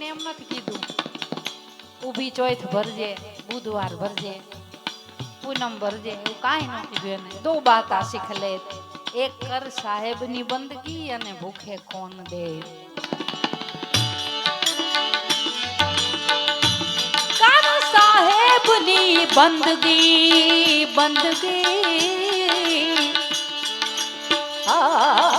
એને એમ નથી કીધું. ઊભી ચોથ ભરજે, બુધવાર ભરજે, પૂનમ ભરજે, એવું કાંઈ ન કીધું એને. દો બાતા શીખ લે એક કર સાહેબની બંદગી અને ભૂખે કોણ દે. સાહેબની બંદગી બંદગી. આ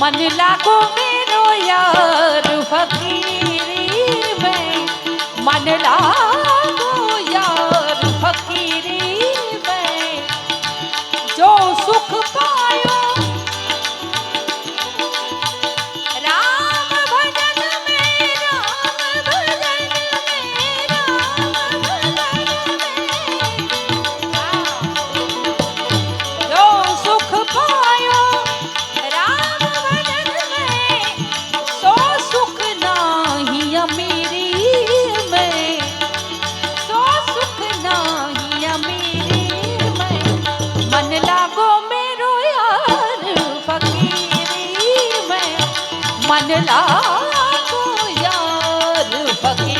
મન લાગો મેરો યાર ફકીર મેં મન લાગો मन ला यार फकीर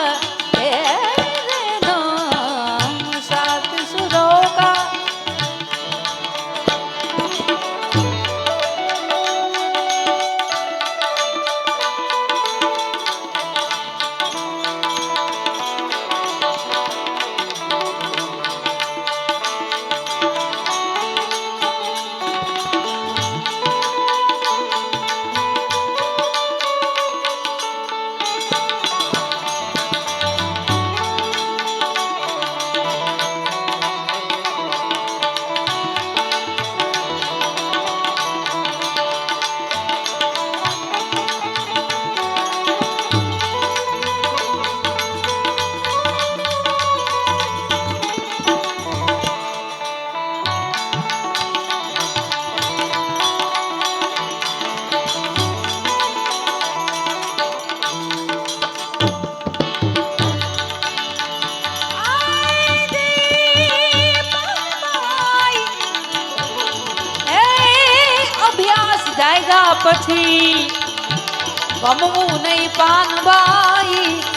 કર્યા પછી ગમવું નહીં પાનબાઈ.